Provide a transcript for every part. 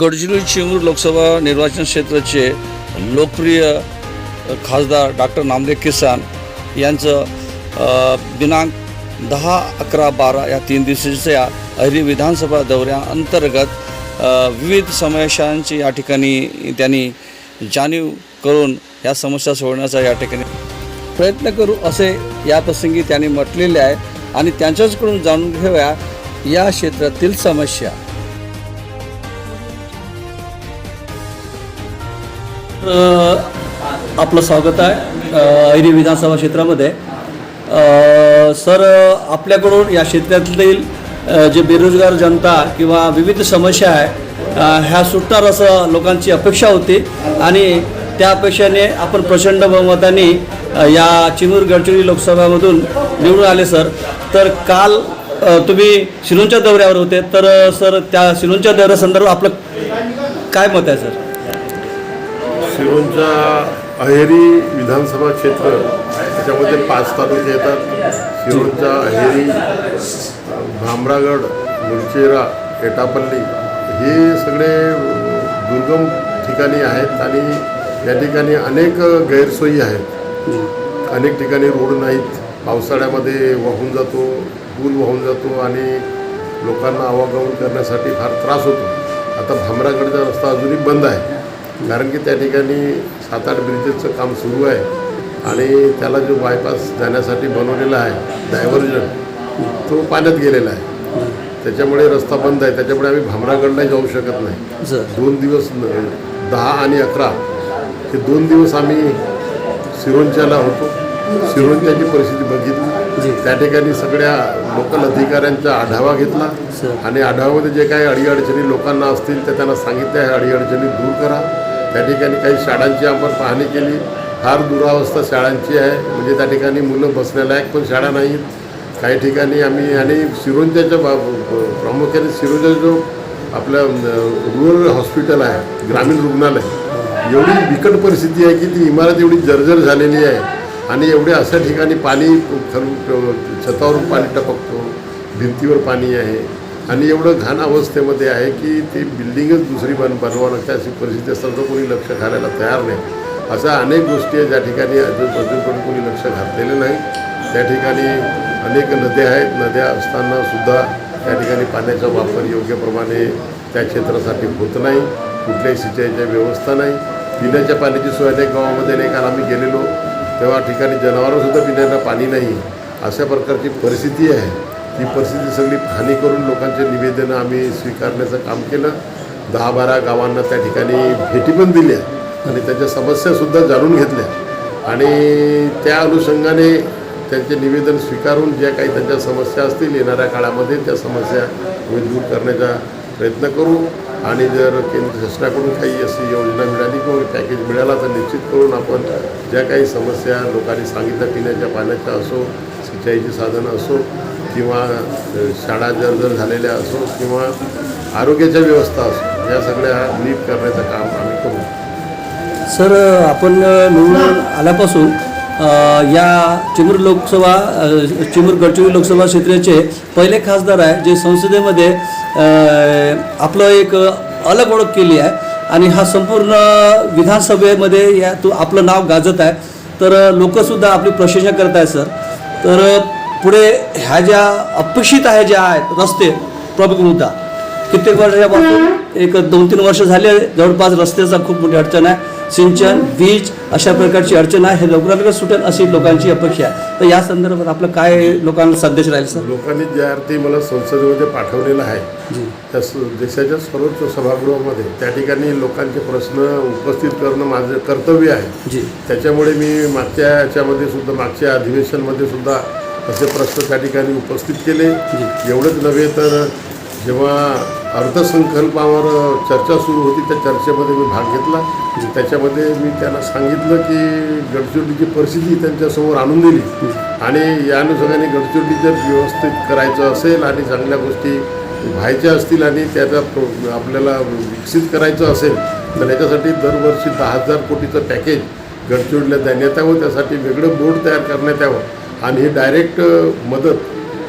गडचिरोली चिमूर लोकसभा निर्वाचन क्षेत्राचे लोकप्रिय खासदार डॉक्टर नामदेव किसान यांचं दिनांक दहा अकरा बारा या तीन दिवसाच्या अहिरी विधानसभा दौऱ्याअंतर्गत विविध समस्यांची या ठिकाणी त्यांनी जाणीव करून या समस्या सोडवण्याचा या ठिकाणी प्रयत्न करू असे या प्रसंगी त्यांनी म्हटलेले आहे. आणि त्यांच्याचकडून जाणून घेऊया या क्षेत्रातील समस्या. आपलं स्वागत आहे ऐरी विधानसभा क्षेत्रामध्ये. सर आपल्याकडून या क्षेत्रातील जे बेरोजगार जनता किंवा विविध समस्या आहे ह्या सुटणार असं लोकांची अपेक्षा होती आणि त्या अपेक्षाने आपण प्रचंड बहुमताने या चिमूर गडचिरोली लोकसभामधून निवडून आले सर. तर काल तुम्ही शिरूरच्या दौऱ्यावर होते. तर सर त्या शिरूरच्या दौऱ्यासंदर्भात आपलं काय मत आहे सर? शिरोंच्या अहेरी विधानसभा क्षेत्र त्याच्यामध्ये पाच तालुके येतात. शिरोंच्या अहेरी भामरागड मुलचेरा एटापल्ली हे सगळे दुर्गम ठिकाणी आहेत आणि या ठिकाणी अनेक गैरसोयी आहेत. अनेक ठिकाणी रोड नाहीत. पावसाळ्यामध्ये वाहून जातो पूल वाहून जातो आणि लोकांना आवागमन करण्यासाठी फार त्रास होतो. आता भामरागडचा रस्ता अजूनही बंद आहे. कारण की त्या ठिकाणी सात आठ ब्रिजेसचं काम सुरू आहे आणि त्याला जो बायपास जाण्यासाठी बनवलेला आहे डायव्हर्जन तो पाण्यात गेलेला आहे. त्याच्यामुळे रस्ता बंद आहे. त्याच्यामुळे आम्ही भामरागडला जाऊ शकत नाही. दोन दिवस दहा आणि अकरा हे दोन दिवस आम्ही सिरोंच्याला होतो. सिरोंच्याची परिस्थिती बघितली. त्या ठिकाणी सगळ्या लोकल अधिकाऱ्यांचा आढावा घेतला. आणि आढाव्यामध्ये जे काही अडीअडचणी लोकांना असतील ते त्यांना सांगितल्या. ह्या अडीअडचणी दूर करा. त्या ठिकाणी काही शाळांची आपण पाहणी केली. फार दुरावस्था शाळांची आहे. म्हणजे त्या ठिकाणी मुलं बसण्यालायक पण शाळा नाहीत काही ठिकाणी आम्ही आणि सिरोंच्याच्या बा- प्रामुख्याने सिरोंचा जो आपलं रुरल हॉस्पिटल आहे ग्रामीण रुग्णालय एवढी बिकट परिस्थिती आहे की ती इमारत एवढी जर्जर झालेली आहे. आणि एवढ्या अशा ठिकाणी पाणी खरून छतावरून पाणी टपकतो. भिंतीवर पाणी आहे. आणि एवढं घाण अवस्थेमध्ये आहे की ती बिल्डिंगच दुसरी बन बनवा लागते अशी परिस्थिती असताना कोणी लक्ष घालायला तयार नाही. अशा अनेक गोष्टी आहेत ज्या ठिकाणी अजून अजूनपर्यंत कोणी लक्ष घातलेलं नाही. त्या ठिकाणी अनेक नद्या आहेत. नद्या असताना सुद्धा त्या ठिकाणी पाण्याचा वापर योग्यप्रमाणे त्या क्षेत्रासाठी होत नाही. कुठल्याही सिंचाईच्या व्यवस्था नाही. पिण्याच्या पाण्याची सोय अनेक गावामध्ये नाही कारण आम्ही गेलेलो. तेव्हा ठिकाणी जनावरंसुद्धा पिण्याला पाणी नाही. अशा प्रकारची परिस्थिती आहे. ती परिस्थिती सगळी हानी करून लोकांचे निवेदनं आम्ही स्वीकारण्याचं काम केलं. दहा बारा गावांना त्या ठिकाणी भेटी पण दिल्या आणि त्याच्या समस्यासुद्धा जाणून घेतल्या. आणि त्या अनुषंगाने त्यांचे निवेदन स्वीकारून ज्या काही त्यांच्या समस्या असतील येणाऱ्या काळामध्ये त्या समस्या आम्ही दूर करण्याचा प्रयत्न करू. आणि जर केंद्र शासनाकडून काही अशी योजना मिळाली किंवा पॅकेज मिळाला तर निश्चित करून आपण ज्या काही समस्या लोकांनी सांगितल्या पिण्याच्या पाण्याच्या असो सिंचाईची साधनं असो किंवा शाळा जर जर झालेल्या असो किंवा आरोग्याच्या व्यवस्था असो या सगळ्या नीट करण्याचं काम आम्ही करू. सर आपण निवडून आल्यापासून या चिमूर लोकसभा चिमूर गडचिरोली लोकसभा क्षेत्राचे पहिले खासदार आहे जे संसदेमध्ये आपलं एक अलग ओळख केली आहे आणि हा संपूर्ण विधानसभेमध्ये या तो आपलं नाव गाजत आहे. तर लोकसुद्धा आपली प्रशंसा करत आहे सर. तर पुढे ह्या ज्या अपेक्षित आहे ज्या आहेत रस्ते प्रमुख मुद्दा कित्येक वर्षापासून एक दोन तीन वर्ष झाले जवळपास रस्त्याचा खूप मोठी अडचण आहे. सिंचन वीज अशा प्रकारची अडचण आहे. हे लवकरात लवकर सुटेल अशी लोकांची अपेक्षा आहे. तर या संदर्भात आपलं काय लोकांना संदेश राहील सर? लोकांनी ज्या अर्थी मला संसदेमध्ये पाठवलेलं आहे त्या देशाच्या सर्वोच्च सभागृहामध्ये त्या ठिकाणी लोकांचे प्रश्न उपस्थित करणं माझं कर्तव्य आहे. जी. त्याच्यामुळे मी मागच्या याच्यामध्ये सुद्धा मागच्या अधिवेशनमध्ये सुद्धा असे प्रश्न त्या ठिकाणी उपस्थित केले. एवढंच नव्हे तर जेव्हा अर्थसंकल्पावर चर्चा सुरू होती. त्या चर्चेमध्ये मी भाग घेतला. त्याच्यामध्ये मी त्यांना सांगितलं की गडचिरोलीची परिस्थिती त्यांच्यासमोर आणून दिली. आणि या अनुषंगाने गडचिरोली जर व्यवस्थित करायचं असेल आणि चांगल्या गोष्टी व्हायच्या असतील आणि त्याचा प्रो- आपल्याला विकसित करायचं असेल तर याच्यासाठी दरवर्षी दहा हजार कोटीचं पॅकेज गडचिरोलीला देण्यात यावं. त्यासाठी वेगळं बोर्ड तयार करण्यात यावं. आणि ही डायरेक्ट मदत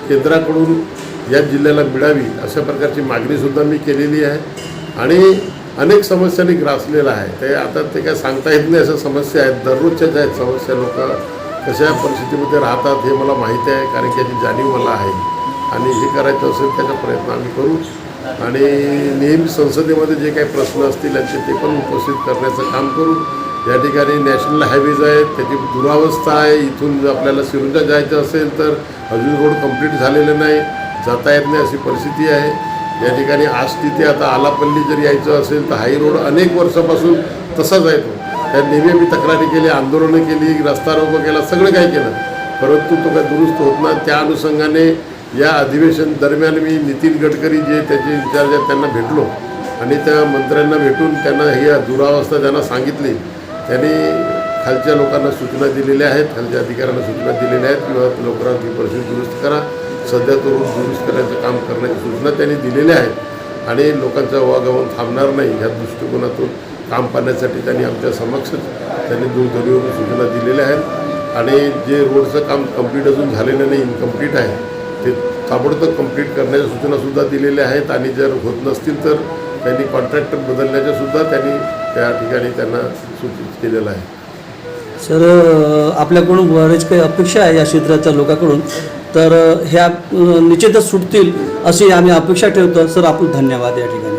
केंद्राकडून या जिल्ह्याला मिळावी अशा प्रकारची मागणीसुद्धा मी केलेली आहे. आणि अनेक समस्यांनी ग्रासलेला आहे ते आता ते काय सांगता येत नाही अशा समस्या आहेत. दररोजच्याच आहेत समस्या लोक कशा परिस्थितीमध्ये राहतात हे मला माहिती आहे कारण की याची जाणीव मला आहे. आणि हे करायचं असेल त्याचा प्रयत्न आम्ही करू. आणि नेहमी संसदेमध्ये जे काही प्रश्न असतील याचे ते पण उपस्थित करण्याचं काम करू. या ठिकाणी नॅशनल हायवेज आहेत त्याची दुरावस्था आहे. इथून जर आपल्याला सिरुंजा जायचं असेल तर अजून रोड कंप्लीट झालेलं नाही. जाता येत नाही अशी परिस्थिती आहे. या ठिकाणी आज तिथे आता आलापल्ली जर यायचं असेल तर हाई रोड अनेक वर्षापासून तसाच आहे तो. त्या नेहमी आम्ही तक्रारी केली आंदोलनं केली रस्ता रोको केला सगळं काही केलं. परंतु तो काय दुरुस्त होत नाही. त्या अनुषंगाने या अधिवेशन दरम्यान मी नितीन गडकरी जे त्याचे इन्चार्ज आहेत त्यांना भेटलो. आणि त्या मंत्र्यांना भेटून त्यांना ही दुरावस्था त्यांना सांगितली. त्यांनी खालच्या लोकांना सूचना दिलेल्या आहेत खालच्या अधिकाऱ्यांना सूचना दिलेल्या आहेत. किंवा लवकरात ही परिस्थिती दुरुस्त करा. सध्या तो रोड दुरुस्त करण्याचं काम करण्याची सूचना त्यांनी दिलेल्या आहेत आणि लोकांचा वागवून थांबणार नाही ह्या दृष्टिकोनातून काम पाहण्यासाठी त्यांनी आमच्या समक्षच त्यांनी दूरध्वनीवरून सूचना दिलेल्या आहेत. आणि जे रोडचं काम कंप्लीट अजून झालेलं नाही इनकम्प्लीट आहे ते ताबडतोब कंप्लीट करण्याच्या सूचनासुद्धा दिलेल्या आहेत. आणि जर होत नसतील तर त्यांनी कॉन्ट्रॅक्टर बदलण्याच्या सुद्धा त्यांनी त्या ठिकाणी त्यांना सूचित केलेलं आहे. सर आपल्याकडून बरेच काही अपेक्षा आहे या क्षेत्राच्या लोकांकडून. तर ह्या निश्चितच सुटतील अशी आम्ही अपेक्षा ठेवतो. सर आपण धन्यवाद या ठिकाणी.